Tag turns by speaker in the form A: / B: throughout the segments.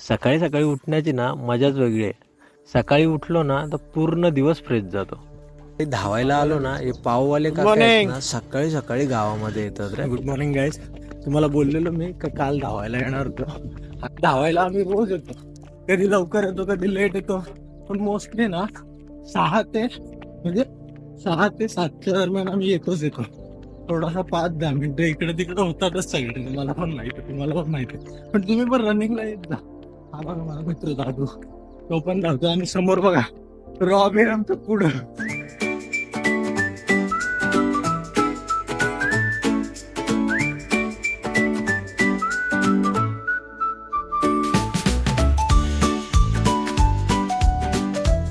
A: सकाळी सकाळी उठण्याची ना मजाच वेगळी आहे. सकाळी उठलो ना तर पूर्ण दिवस फ्रेश जातो. धावायला आलो ना हे पाववाले काका आहेत
B: Morning.
A: ना सकाळी सकाळी गावामध्ये येतात रे.
B: गुड मॉर्निंग गाईज तुम्हाला बोललेलो मी का काल धावायला येणार होतो. धावायला आम्ही रोज येतो. कधी लवकर येतो कधी लेट येतो. पण मोस्टली ना सहा ते म्हणजे सहा ते सातच्या दरम्यान आम्ही येतोच येतो. थोडासा पाच दहा मिनिटं इकडे तिकडे होतातच सगळे. मला पण माहिती आहे तुम्हाला पण माहिती आहे. पण तुम्ही पण रनिंगला येत जा. हा बघा मला मित्र दादू. तो पण धावतो आणि समोर बघा रॉबिन आमचं पुढं.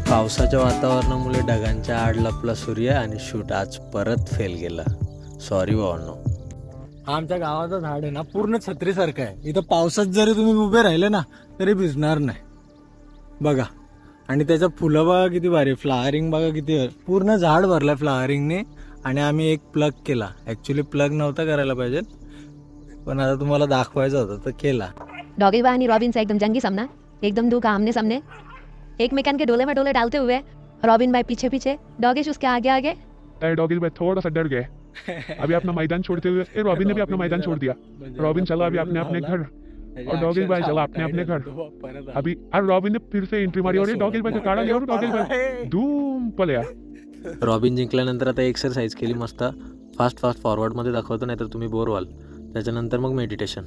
A: पावसाच्या वातावरणामुळे ढगांच्या आड लपला सूर्य आणि शूट आज परत फेल गेला. सॉरी भावांनो.
B: आमच्या गावाचं झाड आहे ना पूर्ण छत्रीसारखं आहे. इथं पावसात जरी तुम्ही उभे राहिले ना तरी भिजणार नाही. बघा. आणि त्याचं फुलं बघा किती भारी फ्लावरिंग बघा किती. पूर्ण झाड भरलंय फ्लावरिंगने. आणि आम्ही एक प्लग केला. ऍक्च्युली प्लग नव्हता करायला पाहिजे. पण आता तुम्हाला दाखवायचा होता तर केला.
C: डॉगीबा आणि रॉबिनचा एकदम जंगी सामना. एकदम दो का आमने सामने. एक मेकान के डोले में डोले डालते हुए. रॉबिन भाई पीछे पीछे डॉगेश उसके आगे आगे
D: डॉगिल भाई थोड़ा सा डर गए. अभी अपना मैदान छोड़ते हुए ए, रॉबिन ने भी अपना मैदान छोड़ दिया। रॉबिन चला अभी अपने अपने घर। और डॉगिल भाई चला अपने अपने घर। अभी अरे रॉबिन ने फिर से एंट्री मारी और ये डॉगिल भाई का काढ़ा लिया और डॉगिल भाई। धूम पलया।
A: रॉबिन जिंकल्यानंतर आता एक्सरसाइज केली मस्त. फास्ट फास्ट फॉरवर्डमध्ये दाखवतो नाही तर तुम्ही बोर व्हाल. त्याच्यानंतर मग मेडिटेशन